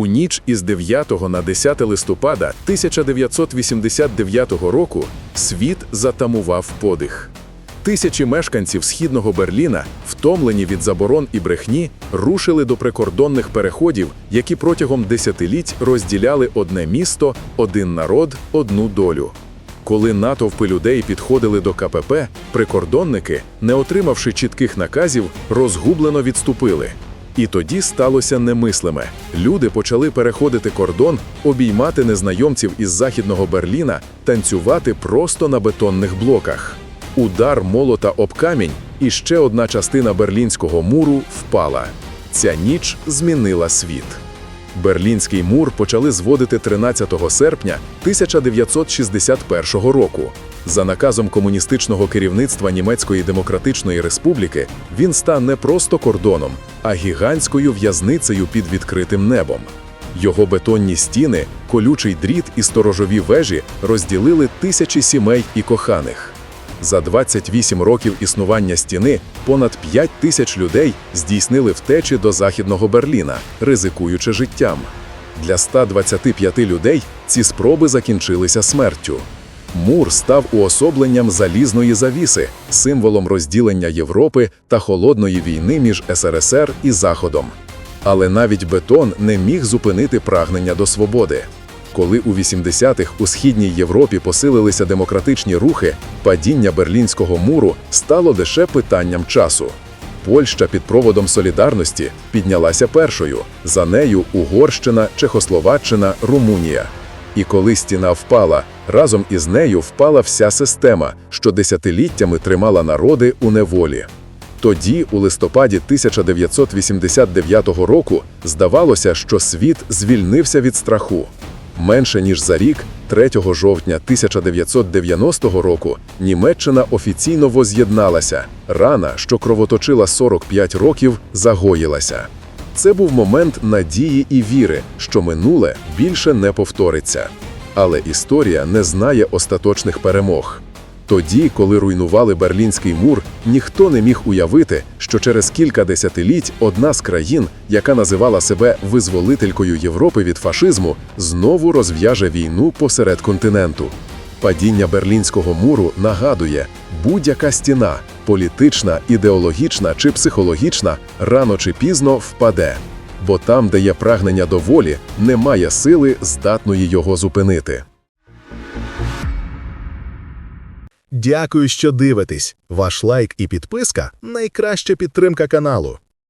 У ніч із 9 на 10 листопада 1989 року світ затамував подих. Тисячі мешканців східного Берліна, втомлені від заборон і брехні, рушили до прикордонних переходів, які протягом десятиліть розділяли одне місто, один народ, одну долю. Коли натовпи людей підходили до КПП, прикордонники, не отримавши чітких наказів, розгублено відступили. І тоді сталося немислиме. Люди почали переходити кордон, обіймати незнайомців із західного Берліна, танцювати просто на бетонних блоках. Удар молота об камінь, і ще одна частина берлінського муру впала. Ця ніч змінила світ. Берлінський мур почали зводити 13 серпня 1961 року. За наказом комуністичного керівництва Німецької Демократичної Республіки він став не просто кордоном, а гігантською в'язницею під відкритим небом. Його бетонні стіни, колючий дріт і сторожові вежі розділили тисячі сімей і коханих. За 28 років існування стіни понад 5 тисяч людей здійснили втечі до Західного Берліна, ризикуючи життям. Для 125 людей ці спроби закінчилися смертю. Мур став уособленням залізної завіси, символом розділення Європи та холодної війни між СРСР і Заходом. Але навіть бетон не міг зупинити прагнення до свободи. Коли у 80-х у східній Європі посилилися демократичні рухи, падіння Берлінського муру стало лише питанням часу. Польща під проводом солідарності піднялася першою. За нею Угорщина, Чехословаччина, Румунія. І коли стіна впала, разом із нею впала вся система, що десятиліттями тримала народи у неволі. Тоді, у листопаді 1989 року, здавалося, що світ звільнився від страху. Менше ніж за рік, 3 жовтня 1990 року, Німеччина офіційно воз'єдналася. Рана, що кровоточила 45 років, загоїлася. Це був момент надії і віри, що минуле більше не повториться. Але історія не знає остаточних перемог. Тоді, коли руйнували Берлінський мур, ніхто не міг уявити, що через кілька десятиліть одна з країн, яка називала себе визволителькою Європи від фашизму, знову розв'яже війну посеред континенту. Падіння Берлінського муру нагадує, будь-яка стіна, політична, ідеологічна чи психологічна, рано чи пізно впаде. Бо там, де є прагнення до волі, немає сили, здатної його зупинити. Дякую, що дивитесь. Ваш лайк і підписка найкраща підтримка каналу.